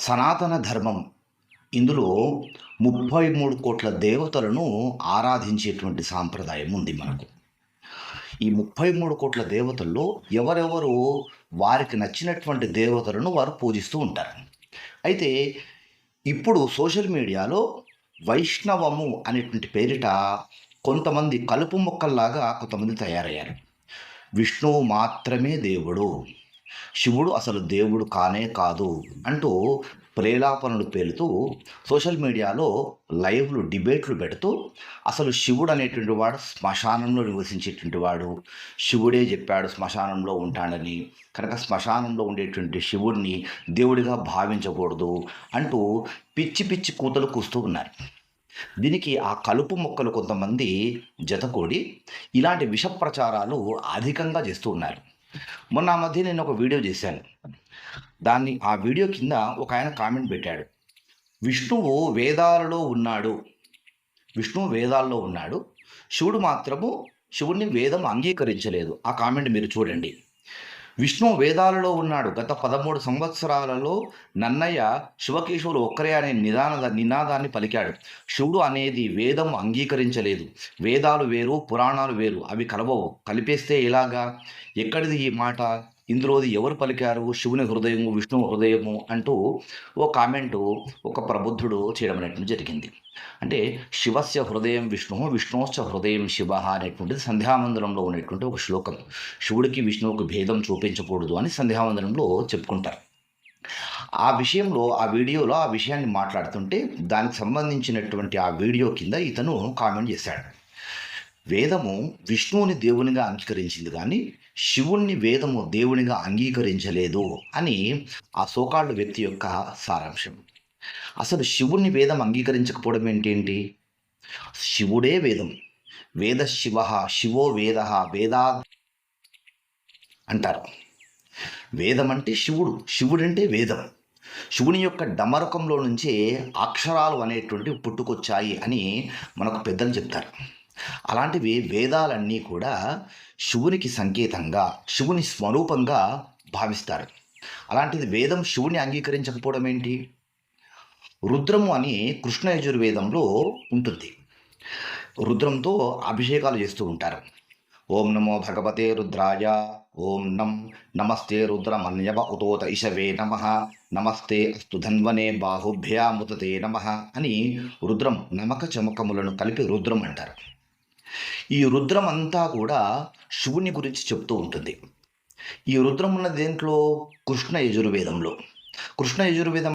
సనాతన ధర్మం. ఇందులో ముప్పై మూడు కోట్ల దేవతలను ఆరాధించేటువంటి సాంప్రదాయం ఉంది మనకు. ఈ ముప్పై మూడు కోట్ల దేవతల్లో ఎవరెవరు వారికి నచ్చినటువంటి దేవతలను వారు పూజిస్తూ ఉంటారు. అయితే ఇప్పుడు సోషల్ మీడియాలో వైష్ణవము అనేటువంటి పేరిట కొంతమంది కలుపు మొక్కల్లాగా కొంతమంది తయారయ్యారు. విష్ణువు మాత్రమే దేవుడు. శివుడు అసలు దేవుడు కానే కాదు అంటూ ప్రేలాపనలు పేలుతూ సోషల్ మీడియాలో లైవ్లు డిబేట్లు పెడుతూ అసలు శివుడు అనేటువంటి వాడు శ్మశానంలో నివసించేటువంటి వాడు. శివుడే చెప్పాడు శ్మశానంలో ఉంటాడని. కనుక శ్మశానంలో ఉండేటువంటి శివుడిని దేవుడిగా భావించకూడదు అంటూ పిచ్చి పిచ్చి కూతలు కూస్తూ ఉన్నారు. దీనికి ఆ కలుపు మొక్కలు కొంతమంది జతకూడి ఇలాంటి విష ప్రచారాలు అధికంగా చేస్తూ ఉన్నారు. మొన్న ఆ మధ్య నేను ఒక వీడియో చేశాను. దాన్ని ఆ వీడియో కింద ఒక ఆయన కామెంట్ పెట్టాడు. విష్ణువు వేదాలలో ఉన్నాడు. విష్ణువు వేదాల్లో ఉన్నాడు. శివుడు మాత్రము శివుణ్ణి వేదం అంగీకరించలేదు. ఆ కామెంట్ మీరు చూడండి. విష్ణువు వేదాలలో ఉన్నాడు. గత పదమూడు సంవత్సరాలలో నన్నయ్య శివకేశవులు ఒక్కరే అనే నిదాన నినాదాన్ని పలికాడు. శివుడు అనేది వేదం అంగీకరించలేదు. వేదాలు వేరు పురాణాలు వేరు. అవి కలవవు. కలిపేస్తే ఎలాగా? ఎక్కడిది ఈ మాట? ఇందులోది ఎవరు పలికారు? శివుని హృదయము విష్ణువు హృదయము అంటూ ఓ కామెంటు ఒక ప్రబుద్ధుడు చేయడం అనేటువంటి జరిగింది. అంటే శివస్య హృదయం విష్ణువు విష్ణోశ్చ హృదయం శివ అనేటువంటిది సంధ్యావందనంలో ఉన్నటువంటి ఒక శ్లోకం. శివుడికి విష్ణువుకి భేదం చూపించకూడదు అని సంధ్యావందనంలో చెప్పుకుంటారు. ఆ విషయంలో ఆ వీడియోలో ఆ విషయాన్ని మాట్లాడుతుంటే దానికి సంబంధించినటువంటి ఆ వీడియో కింద ఇతను కామెంట్ చేశాడు. వేదము విష్ణువుని దేవునిగా అంగీకరించింది కానీ శివుణ్ణి వేదము దేవునిగా అంగీకరించలేదు అని ఆ సోకాళ్ళు వ్యక్తి యొక్క సారాంశం. అసలు శివుణ్ణి వేదం అంగీకరించకపోవడం ఏంటేంటి? శివుడే వేదం. వేద శివ శివో వేద వేదా అంటారు. వేదం అంటే శివుడు. శివుడంటే వేదం. శివుని యొక్క డమరకంలో నుంచే అక్షరాలు అనేటువంటివి పుట్టుకొచ్చాయి అని మనకు పెద్దలు చెప్తారు. అలాంటివి వేదాలన్నీ కూడా శివునికి సంకేతంగా శివుని స్వరూపంగా భావిస్తారు. అలాంటిది వేదం శివుని అంగీకరించకపోవడం ఏంటి? రుద్రము అని కృష్ణ యజుర్వేదంలో ఉంటుంది. రుద్రంతో అభిషేకాలు చేస్తూ ఉంటారు. ఓం నమో భగవతే రుద్రాయ ఓం నం నమస్తే రుద్రమన్యవ ఉతోత ఇషవే నమ నమస్తే అస్తు ధన్వనే బాహుభ్యాముతతే నమ అని రుద్రం నమక చమకములను కలిపి రుద్రం అంటారు. ఈ రుద్రం అంతా కూడా శివుని గురించి చెప్తూ ఉంటుంది. ఈ రుద్రం ఉన్న దేంట్లో? కృష్ణ యజుర్వేదంలో. కృష్ణ యజుర్వేదం